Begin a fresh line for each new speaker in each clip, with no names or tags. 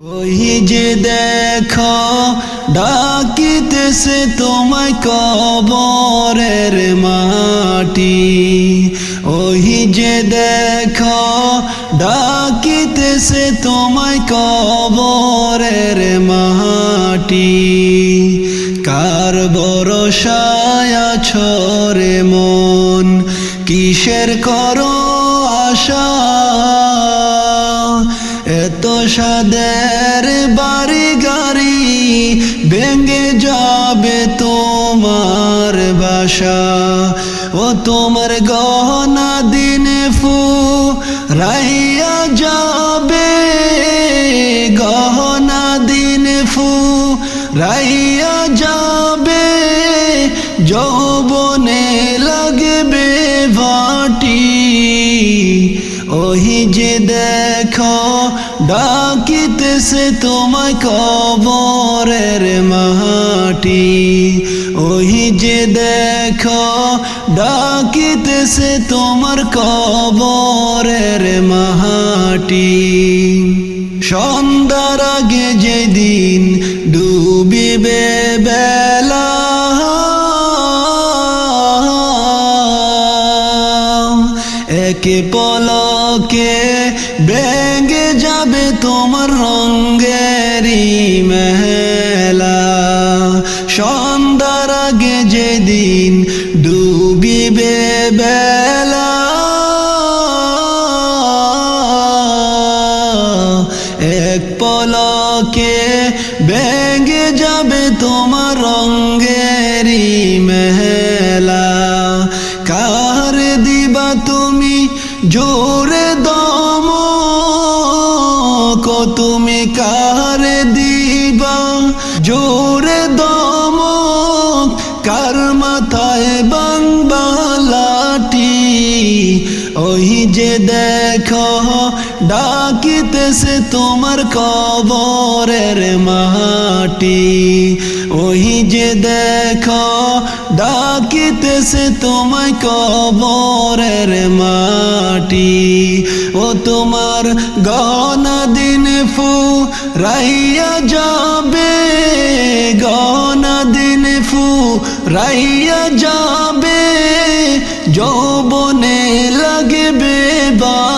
ওই যে দেখো ডাকিতেছে তোমায় কবরের মাটি ওই যে দেখো ডাকিতেছে তোমায় কবরের মাটি কার ভরসায় ছরে মন কিসের করো আশা এত সাদের বাড়ি গাড়ি ভেঙে যাবে তোমার বাসা। ও তোমার গহনা দিনে ফু রাইয়া যাবে। গহনা দিনে ফু রাইয়া যাবে। যৌবনে লাগবে ভাটি ওহি যে দেখো ডাকিতেছে তোমায় কবরের মাটি। ওহি যে দেখো ডাকিতেছে তোমার কবরের মাহাটি সন্ধ্যার আগে যেদিন একে পলকে ব্যাঙ্গে যাবে তোমার রঙ্গেরি মেলা। সন্ধ্যার আগে যেদিন ডুবিবে বেলা যে দেখো, ডাকিতেছে তোমার কবরের মাটি। ওই যে দেখো, ডাকিতেছে তোমায় কবরের মাটি। ও তোমার গহনা দিন ফু রাইয়া যাবে, গহনা দিন ফু রাইয়া যাবে, যৌবনে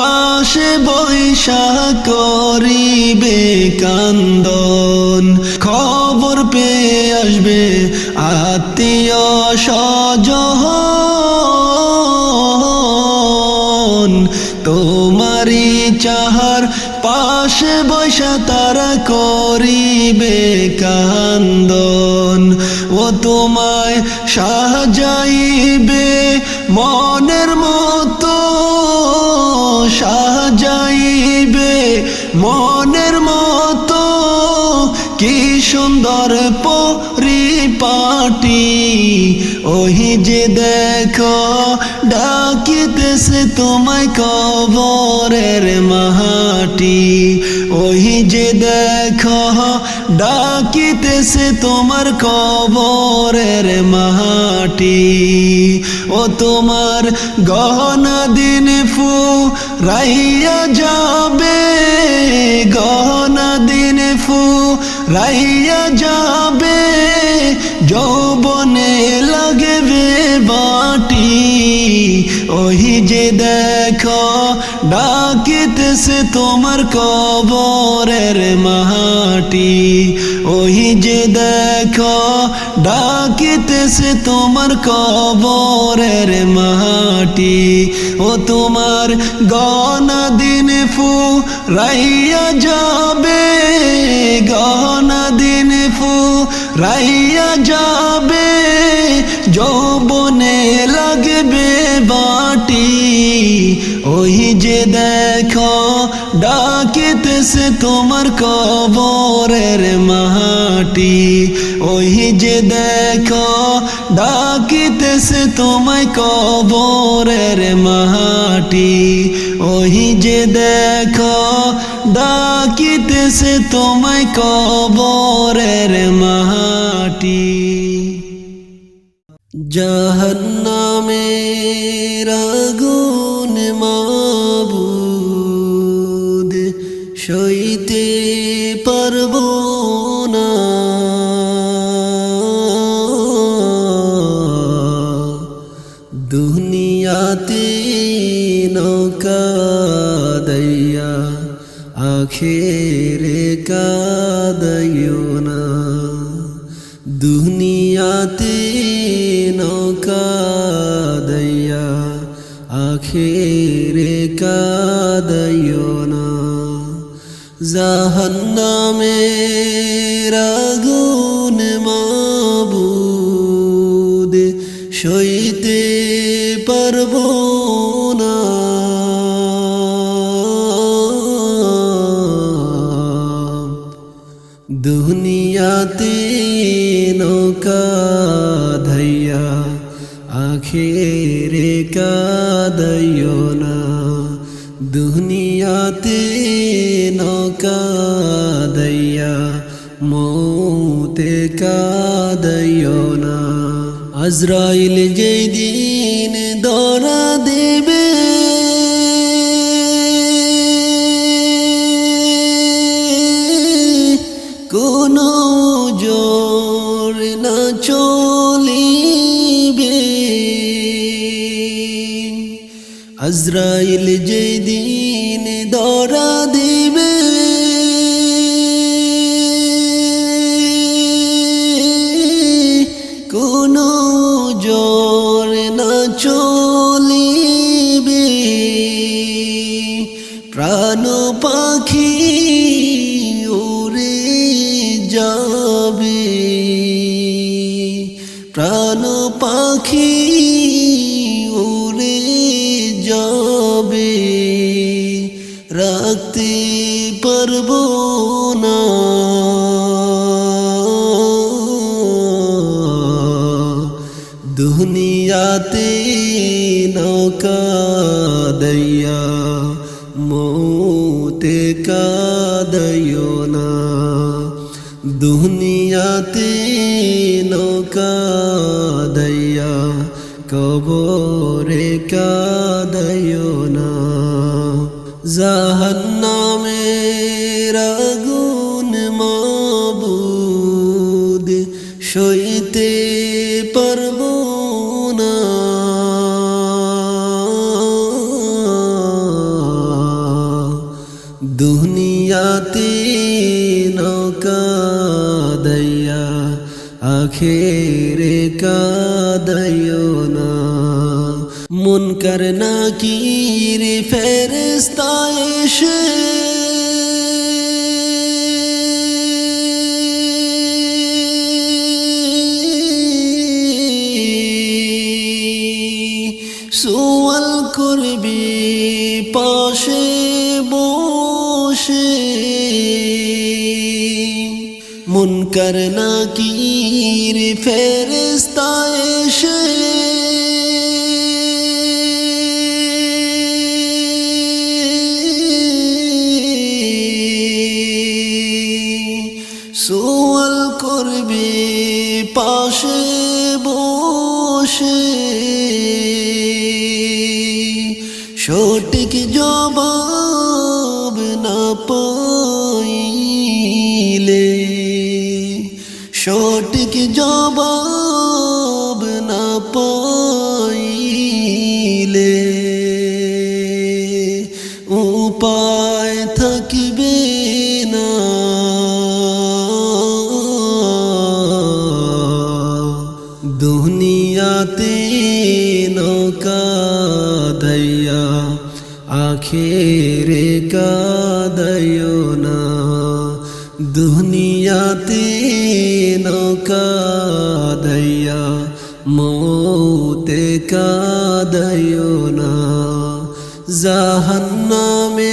পাশে বৈশা করিবে কান্দন খবর পেয়ে আসবে আত্মীয় স্বজন। তোমারি চাহার পাশে বৈশা তারা করিবে কান্দন। ও তোমায় সাজাইবে মনের মতো সাজাইবে মনের মতো কি সুন্দর পরিপাটি। ওহি যে দেখো ডাকিতেছে তোমায় কবরের মাটি ওহি যে দেখো ডাকিতেছে তোমার কবরের মাটি। ও তোমার গহনা দিন ফু রাইয়া যাবে, গহনা দিন রাইয়া যাবে যৌবনে লাগবে বাটি। ওহি যে দেখো ডাকিতেছে তোমার কবরের মাটি। ওহি যে দেখো, ডাকিতেছে তোমার কবরের মাটি। ও তোমার গহনা দিন ফু রাইয়া যাবে, গহনা দিন ফু রাইয়া যাবে। যৌবনে লাগবে বাটি ওই যে দেখো ডাকিতেছে তোমার কবরের মাটি। ওই যে দেখো ডাকিতেছে তোমায় কবরের মাটি। ওই যে দেখো ডাকিতেছে তোমায় কবরের মাটি। জাহান্নামের আগুন সইতে পারব না। দুনিয়াতে নৌকা দইয়া, আখেরে কাদইও না। দুনিয়াতে নৌকা দইয়া, আখেরে কাদইও না জাহান্নামের আগুন মাবুদ সইতে পারব না। দুনিয়াতে নৌকা ধৈয়া আখেরে কাদইও না। দুনিয়াতে নৌকা দইয়া মৌতে কাদইও না। আজরাইল যেই দিন দরা দেবে, কোনো জোর না চলিবে। আজরাইল যেই কোনো জোর না চলিবে। প্রাণ পাখি দুনিয়াতে নৌকা দয়া কবরে কাদইও না। জাহান্নামের আখেরে কাদইও না। মন কর না কি রে ফেরস্তা এসে সোয়াল করবি পাশে বসে। মন কর না ফেরস্তা এসে সোয়াল করবে পাশে বসে। সঠিক জবাব না পাইলে জাহান্নামের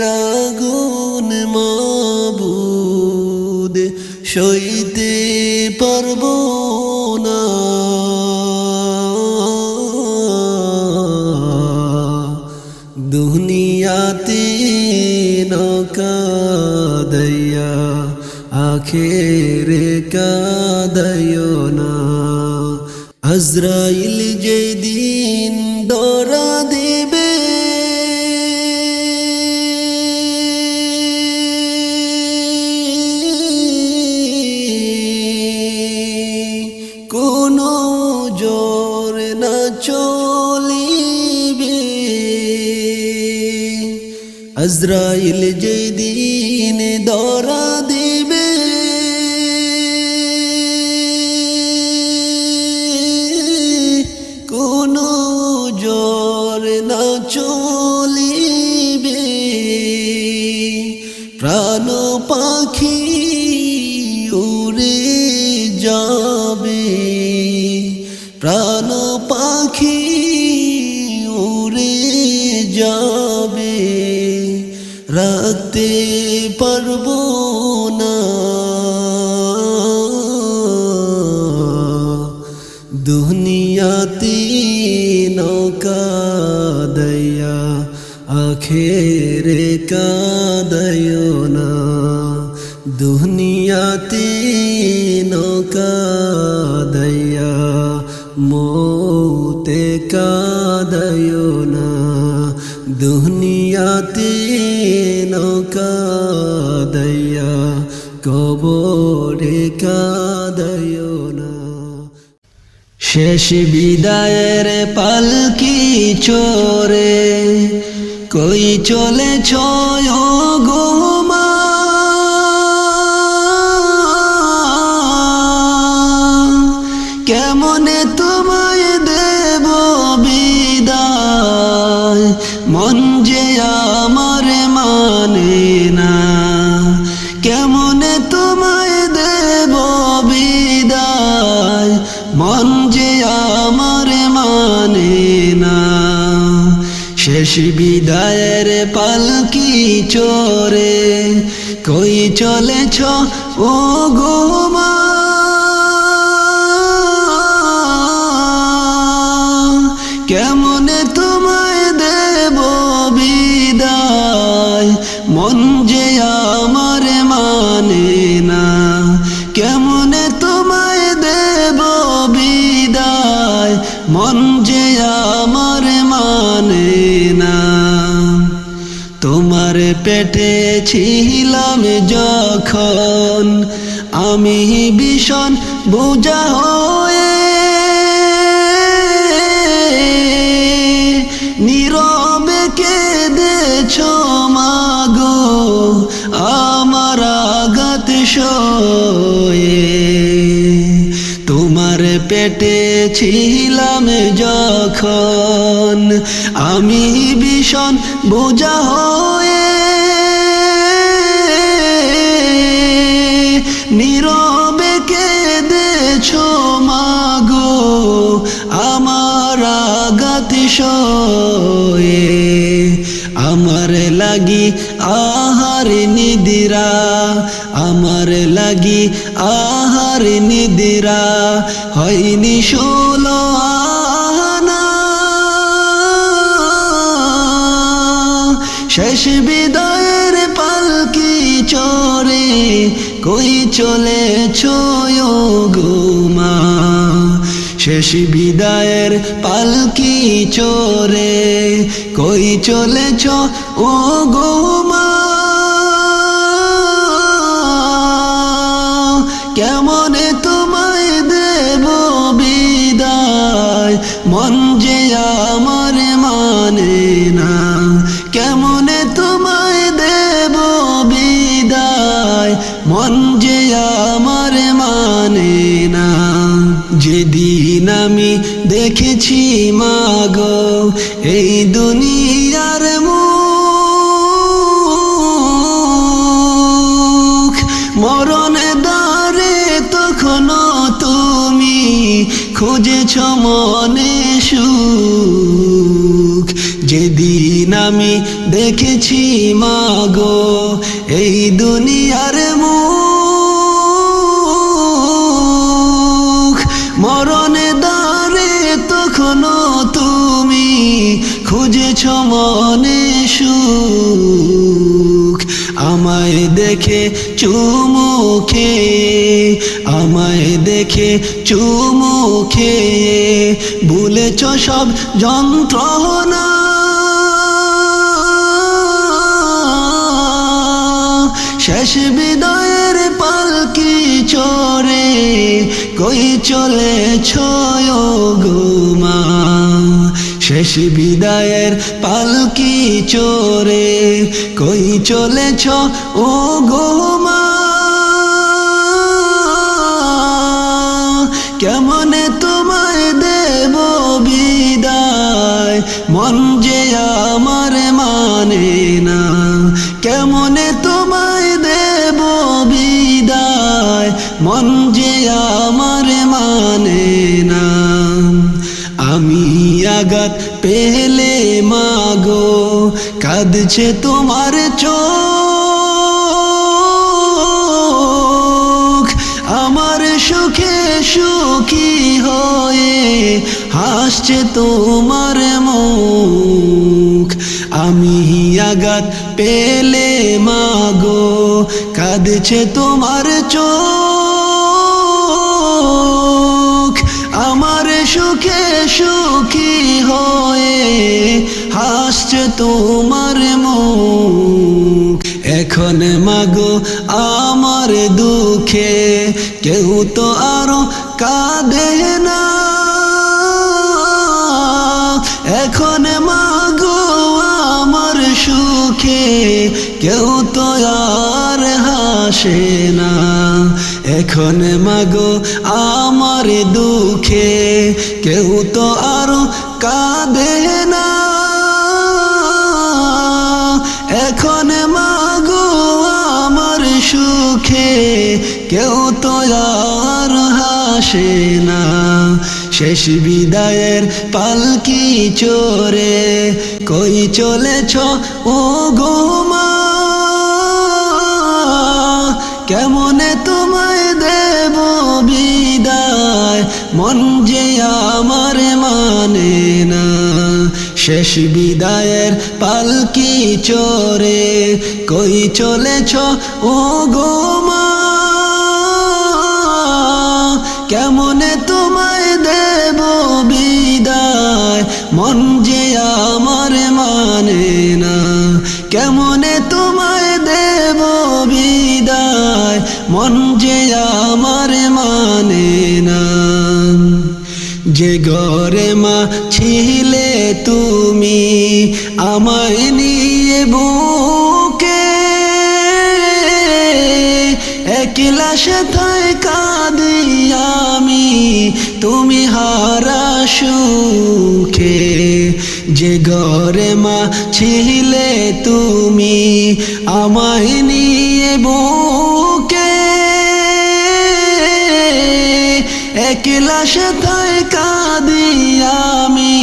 রাগুন মাবুদ সইতে পারব দুনিয়াতে নৌকা দয়া আখেরে কাদয় না। আজরাইল চলিবে। আজরাইল যেদিন দরা দুনিয়াতে নৌকা দয়া, আখেরে কাদয় না। দুনিয়াতে নৌকা দয়া, মোতে কাদয় না। দুনিয়াতে নৌকা দয়া, কবরে না শেষ বিদায়ের পালকি চোরে কই চলে ছয় গোমা কেমনে চোরে কই চলেছ? ও গোমা ছিলাম যখন আমি ভীষণ বোঝা হয়ে নীরবে কেঁদেছ মাগো, আমার আঘাত সয়ে। আমার লাগি আহার নিদিরা, আমার লাগি আহার নিদিরা শেষ বিদায়ের পালকি চরে কই চলেছ গোমা? শেষ বিদায়ের পালকি চরে কই চলেছ ও গোমা? কেমনে এই দুনিয়ার মুখ, মরণ দ্বারে তখনও তুমি খুঁজেছ মনে সুখ। যেদিন আমি দেখেছি মাগো, এই দুনিয়ার মুখ দেখে চুমুখে আমায় দেখে চুমুখে ভুলেছ সব যন্ত্রণা, শেষ বিদায়ের পালকি চরে কই চলে চলেছ গোমা শেষ বিদায়ের পালকি চোরে, কই চলেছ ও গোমা কেমনে তোমায় দেব বিদায়? মন যে আমার মানে না, কেমনে পেলে মাগো, কাঁদছে তোমার চোখ। আমার সুখে সুখী হয়ে হাসছে তোমার মুখ। আমি আঘাত পেলে মাগো, কাঁদছে তোমার চোখ। তোমার মুখ। এখন মাগো আমার দুঃখে কেউ তো আরও কাঁদে না। এখন মাগো আমার সুখে কেউ তো আর হাসে না। এখন মাগো আমার দুঃখে কেউ তো আরও কাঁদে না। কেউ তো আর হাসে না। শেষ বিদায়ের পালকি চোরে, কই চলেছ ও গোমা কেমনে তোমায় দেব বিদায়? মন যে আমার মানে না। শেষ বিদায়ের পালকি চোরে, কই চলেছ ও গোমা কেমনে তোমায় দেব বিদায়? মন যে আমার মানে না। কেমনে তোমায় দেব বিদায়? মন যে আমার মানে না। যে ঘরে মা ছিলে তুমি, আমায় নিয়ে বুকে একলা সেথায় সুখে যে ঘরে মা ছিলে তুমি, আমায় নিয়ে বুকে একলা সেথায় কাঁদি আমি,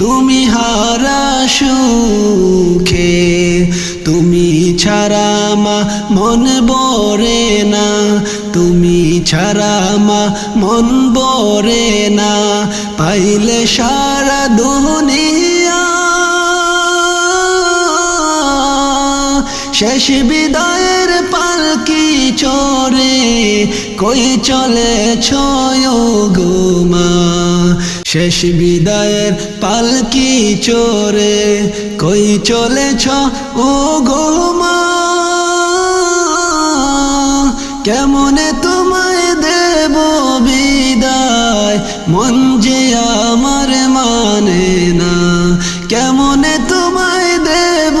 তুমি হারা সুখে। তুমি ছাড়া মা মন বরে না, তুমি ছাড়া মা মন বরে না। পাইলে সারা দুনিয়া। শেষ বিদায়ের পালকি চরে, কই চলে ছয় গোমা? শেষ বিদায়ের পালকি চরে, কই চলেছ ও গোমা? কেমনে মন যে আমার মানে না, কেমনে তোমায় দেব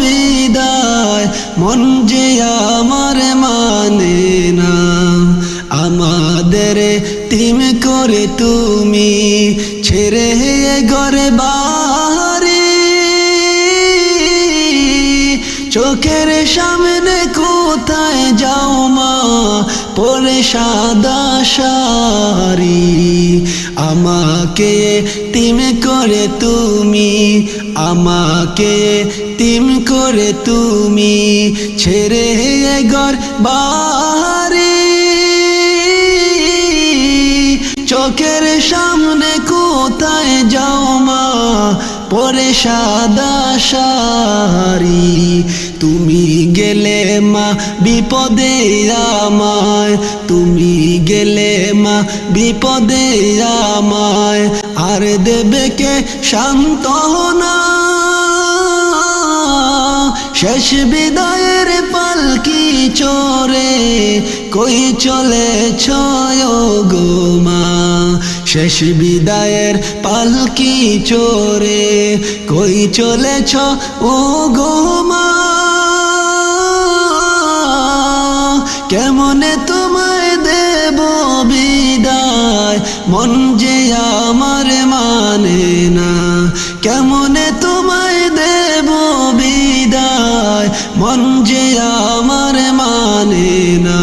বিদায়? মন যে আমার মানে না, আমাদের তিম করে তুমি ছেড়ে ঘরে বাড়ি। চোখের সামনে কোথায় যাও মা পরে সাদা শাড়ি। আমাকে তিম করে তুমি, আমাকে তিম করে তুমি, ছেড়ে গর বাড়ি চোখের সামনে কোথায় যাও মা, পরে সাদা সারি। তুমি গেলে মা, বিপদে আমায়। তুমি গেলে মা, বিপদে আমায়। আর দেবে কে শান্তনা শেষ বিদায়ের পালকি চোরে কই চলে ছয় গো মা? শেষ বিদায়ের পালকি চোরে কই চলেছ ও গো কেমনে তোমায় দেব বিদায়? মন যে আমার মানে না। কেমনে তোমায় দেব বিদায়? মন যে আমার মানে না।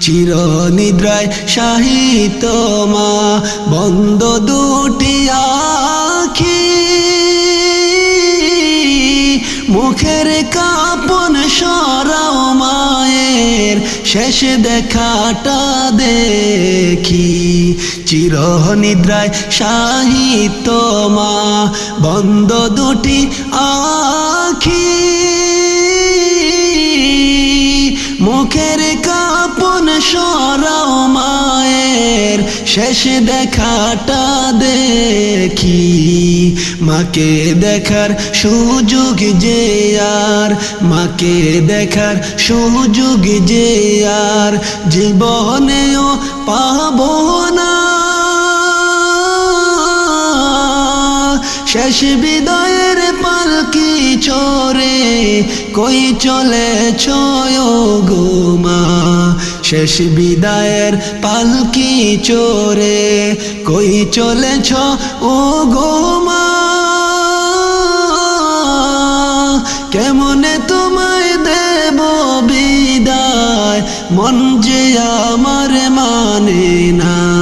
চির নিদ্রায় সাহিত্য মা বন্ধ দুটি শেষ দেখাটা দেখি চিরহ নিদ্রায় সাহিত্য বন্ধ দুটি আখি। সরাও মায়ের শেষ দেখাটা দেখি। মাকে দেখার সুযোগ যে আর, মাকে দেখার সুযোগ যে আর, জীবনেও পাব না। শেষ বিদায়ের পালকি চোরে কই চলে ছয় গো মা? শেষ বিদায়ের পালকি চোরে, কই চলেছ ও গোমা কেমনে তোমায় দেব বিদায়? মন যে আমার মানে না।